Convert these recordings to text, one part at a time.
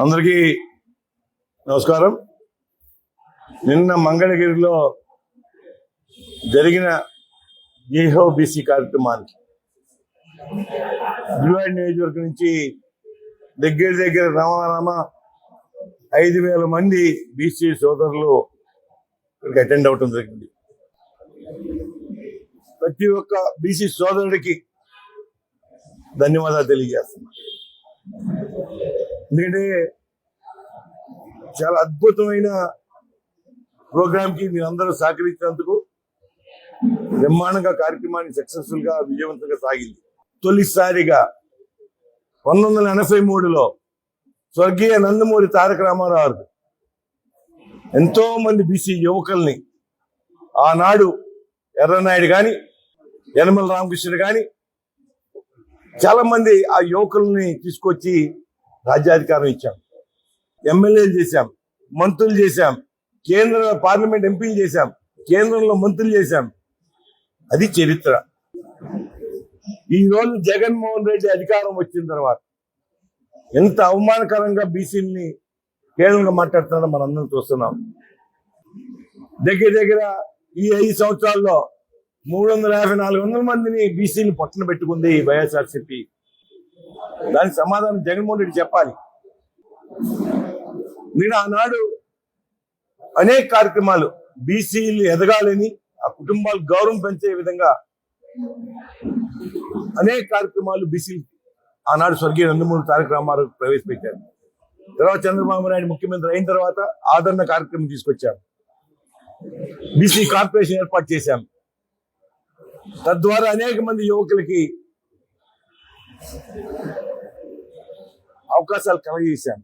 అందరికీ నమస్కారం. నిన్న మంగళగిరిలో జరిగిన జీహో బీసీ కార్యక్రమానికి గుడివాడి నియోజకవర్గం నుంచి దగ్గర దగ్గర రామారామ ఐదు వేల మంది బీసీ సోదరులు ఇక్కడికి అటెండ్ అవటం జరిగింది. ప్రతి ఒక్క బీసీ సోదరుడికి ధన్యవాదాలు తెలియజేస్తున్నా. ఎందుకంటే చాలా అద్భుతమైన ప్రోగ్రామ్కి మీరందరూ సహకరించినందుకు బ్రహ్మాండంగా కార్యక్రమాన్ని సక్సెస్ఫుల్గా విజయవంతంగా సాగింది. తొలిసారిగా పంతొమ్మిది వందల ఎనభై మూడులో స్వర్గీయ నందమూరి తారక రామారావు ఎంతో మంది బీసీ యువకుల్ని ఆనాడు ఎర్రనాయుడు గాని యనమల రామకృష్ణుడు గాని చాలా మంది ఆ యువకుల్ని తీసుకొచ్చి రాజ్యాధికారం ఇచ్చాం. ఎమ్మెల్యేలు చేశాం మంత్రులు చేశాం కేంద్రంలో పార్లమెంట్ ఎంపీలు చేశాం కేంద్రంలో మంత్రులు చేశాం. అది చరిత్ర. ఈ రోజు జగన్మోహన్ రెడ్డి అధికారం వచ్చిన తర్వాత ఎంత అవమానకరంగా బీసీని కేంద్రంగా మాట్లాడుతున్నాడో మనందరం చూస్తున్నాం. దగ్గర దగ్గర ఈ ఐదు సంవత్సరాల్లో మూడు వందల యాభై నాలుగు వందల మందిని బీసీని పట్టున పెట్టుకుంది వైఎస్ఆర్సీపీ. దానికి సమాధానం జగన్మోహన్ రెడ్డి చెప్పాలి. నేను ఆనాడు అనేక కార్యక్రమాలు బీసీలు ఎదగాలని ఆ కుటుంబాలు గౌరవం పెంచే విధంగా అనేక కార్యక్రమాలు బీసీ ఆనాడు స్వర్గీయ నందమూరి తారక రామారావు ప్రవేశపెట్టారు. తర్వాత చంద్రబాబు నాయుడు ముఖ్యమంత్రి అయిన తర్వాత ఆదరణ కార్యక్రమం తీసుకొచ్చాం బీసీ కార్పొరేషన్ ఏర్పాటు చేశాం. తద్వారా అనేక మంది యువకులకి అవకాశాలు కలగజేశాను.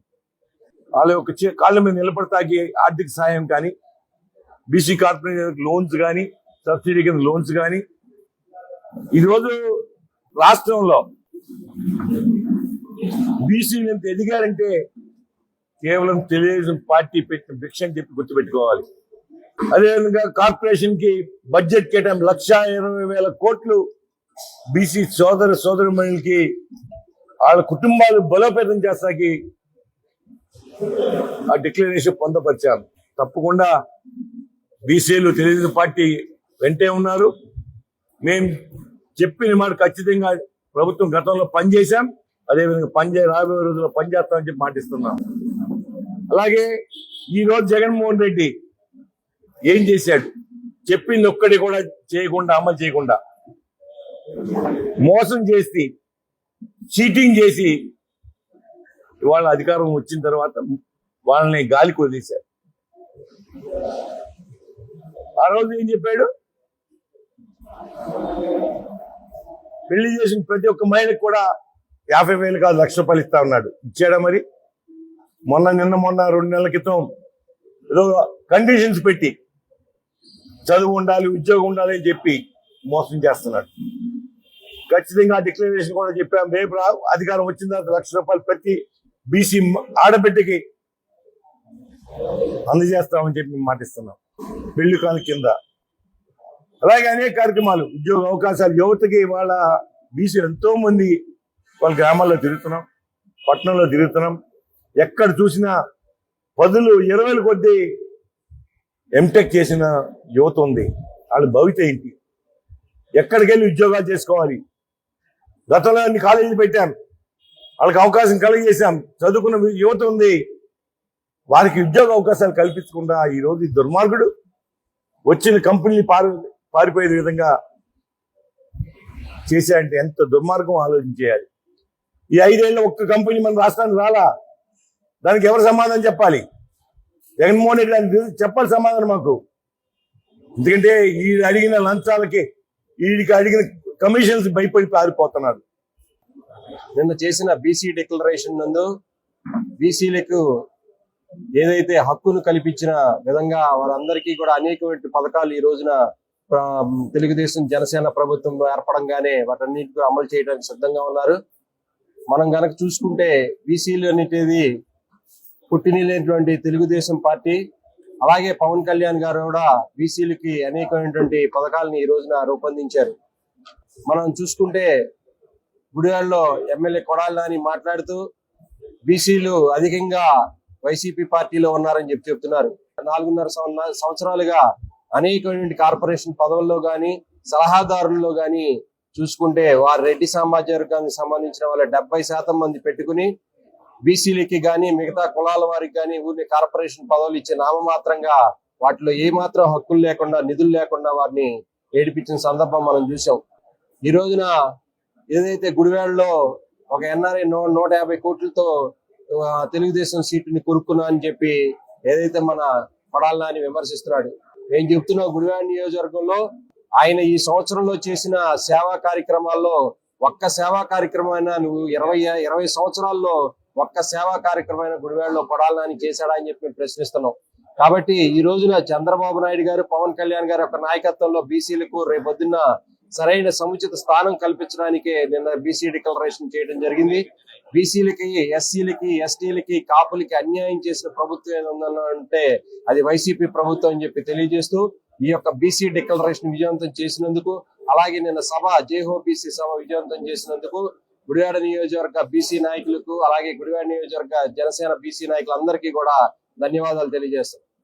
వాళ్ళ యొక్క చే- కాళ్ళ మీద నిలబడతాకి ఆర్థిక సహాయం కానీ బీసీ కార్పొరేషన్ లోన్స్ కానీ సబ్సిడీ కింద లోన్స్ కానీ ఈరోజు రాష్ట్రంలో బీసీలు ఎంత ఎదిగారంటే కేవలం తెలుగుదేశం పార్టీ పెట్టిన భిక్ష అని చెప్పి గుర్తుపెట్టుకోవాలి. అదేవిధంగా కార్పొరేషన్కి బడ్జెట్ కేటాయం లక్ష ఇరవై వేల కోట్లు బీసీ సోదర సోదరుమణులకి వాళ్ళ కుటుంబాలు బలోపేతం చేస్తాకి ఆ డిక్లరేషన్ పొందపరిచారు. తప్పకుండా బీసీలు తెలుగుదేశం పార్టీ వెంటే ఉన్నారు. మేము చెప్పిన మాట ఖచ్చితంగా ప్రభుత్వం గతంలో పనిచేశాం. అదేవిధంగా పనిచే రాబోయే రోజుల్లో పనిచేస్తామని చెప్పి మాటిస్తున్నాం. అలాగే ఈ రోజు జగన్మోహన్ రెడ్డి ఏం చేశాడు? చెప్పింది ఒక్కటి కూడా చేయకుండా అమలు చేయకుండా మోసం చేసి చీటింగ్ చేసి ఇవాళ అధికారం వచ్చిన తర్వాత వాళ్ళని గాలికి వదిలేశారు. ఆ రోజు ఏం చెప్పాడు? పెళ్ళి చేసిన ప్రతి ఒక్క మహిళకు కూడా యాభై వేలు కాదు లక్ష రూపాయలు ఇస్తా ఉన్నాడు ఇచ్చాడా మరి? మొన్న నిన్న మొన్న రెండు నెలల క్రితం ఏదో కండిషన్స్ పెట్టి చదువు ఉండాలి ఉద్యోగం ఉండాలి అని చెప్పి మోసం చేస్తున్నాడు. ఖచ్చితంగా డిక్లరేషన్ కూడా చెప్పాం. రేపు అధికారం వచ్చిన తర్వాత లక్ష రూపాయలు ప్రతి బీసీ ఆడబిడ్డకి అందజేస్తామని చెప్పి మేము మాటిస్తున్నాం. పెళ్ళి కాని కింద. అలాగే అనేక కార్యక్రమాలు ఉద్యోగ అవకాశాలు యువతకి వాళ్ళ బీసీ ఎంతో మంది వాళ్ళ గ్రామాల్లో తిరుగుతున్నాం పట్టణంలో తిరుగుతున్నాం. ఎక్కడ చూసినా పదులు ఇరవైల కొద్దీ ఎంటెక్ చేసిన యువత ఉంది. వాళ్ళ భవిత ఏంటి? ఎక్కడికి వెళ్ళి ఉద్యోగాలు చేసుకోవాలి? గతంలో అన్ని కాలేజీలు పెట్టాం. వాళ్ళకి అవకాశం కలిగజేశాం. చదువుకున్న యువత ఉంది. వారికి ఉద్యోగ అవకాశాలు కల్పించకుండా ఈ రోజు ఈ దుర్మార్గుడు వచ్చిన కంపెనీని పారి పారిపోయే విధంగా చేశాడంటే ఎంత దుర్మార్గం ఆలోచించేయాలి ఈ ఐదేళ్ళ ఒక్క కంపెనీ మన రాష్ట్రానికి రాలా? దానికి ఎవరు సమాధానం చెప్పాలి? జగన్మోహన్ రెడ్డి అని చెప్పాలి సమాధానం మాకు. ఎందుకంటే ఈ అడిగిన లంచాలకి వీడికి అడిగిన కమిషన్స్ భయపడి పారిపోతున్నారు. నిన్న చేసిన బీసీ డిక్లరేషన్ నందు బీసీలకు ఏదైతే హక్కును కల్పించిన విధంగా వారందరికీ కూడా అనేకమైన పథకాలు ఈ రోజున తెలుగుదేశం జనసేన ప్రభుత్వం ఏర్పడంగానే వాటన్నిటి కూడా అమలు చేయడానికి సిద్ధంగా ఉన్నారు. మనం గనక చూసుకుంటే బీసీలు అనేటిది పుట్టినటువంటి తెలుగుదేశం పార్టీ అలాగే పవన్ కళ్యాణ్ గారు కూడా బీసీలకి అనేకమైనటువంటి పథకాలను ఈ రోజున రూపొందించారు. మనం చూసుకుంటే గుడివాడలో ఎమ్మెల్యే కొడాలి నాని మాట్లాడుతూ బీసీలు అధికంగా వైసీపీ పార్టీలో ఉన్నారని చెప్పి చెప్తున్నారు. నాలుగున్నర సంవత్సరాలుగా అనేకమైనటువంటి కార్పొరేషన్ పదవుల్లో గాని సలహాదారుల్లో గాని చూసుకుంటే వారు రెడ్డి సామాజిక వర్గానికి సంబంధించిన వాళ్ళ డెబ్బై శాతం మంది పెట్టుకుని బీసీలకి గాని మిగతా కులాల వారికి గాని ఊరిని కార్పొరేషన్ పదవులు ఇచ్చే నామమాత్రంగా వాటిలో ఏ మాత్రం హక్కులు లేకుండా నిధులు లేకుండా వారిని ఏడిపించిన సందర్భం మనం చూసాం ఈ రోజున ఏదైతే గుడివాడలో ఒక ఎన్ఆర్ఐ నూ నూట యాభై కోట్లతో తెలుగుదేశం సీటుని కొనుక్కున్నా అని చెప్పి ఏదైతే మన పడాల నాని విమర్శిస్తున్నాడు. నేను చెప్తున్నా గుడివాడ నియోజకవర్గంలో ఆయన ఈ సంవత్సరంలో చేసిన సేవా కార్యక్రమాల్లో ఒక్క సేవా కార్యక్రమమైనా నువ్వు ఇరవై ఇరవై సంవత్సరాల్లో ఒక్క సేవా కార్యక్రమమైన గుడివాడలో పడాలని నాని చేశాడా అని చెప్పి మేము ప్రశ్నిస్తున్నాం. కాబట్టి ఈ రోజున చంద్రబాబు నాయుడు గారు పవన్ కళ్యాణ్ గారు యొక్క నాయకత్వంలో బీసీలకు రేపొద్దున్న సరైన సముచిత స్థానం కల్పించడానికే నిన్న బీసీ డిక్లరేషన్ చేయడం జరిగింది. బీసీలకి ఎస్సీలకి ఎస్టీలకి కాపులకి అన్యాయం చేసిన ప్రభుత్వం అంటే అది వైసీపీ ప్రభుత్వం అని చెప్పి తెలియజేస్తూ ఈ యొక్క బీసీ డిక్లరేషన్ విజయవంతం చేసినందుకు అలాగే నిన్న సభ జేహో బీసీ సభ విజయవంతం చేసినందుకు గుడివాడ నియోజకవర్గ బీసీ నాయకులకు అలాగే గుడివాడ నియోజకవర్గ జనసేన బీసీ నాయకులందరికీ కూడా ధన్యవాదాలు తెలియజేస్తాం.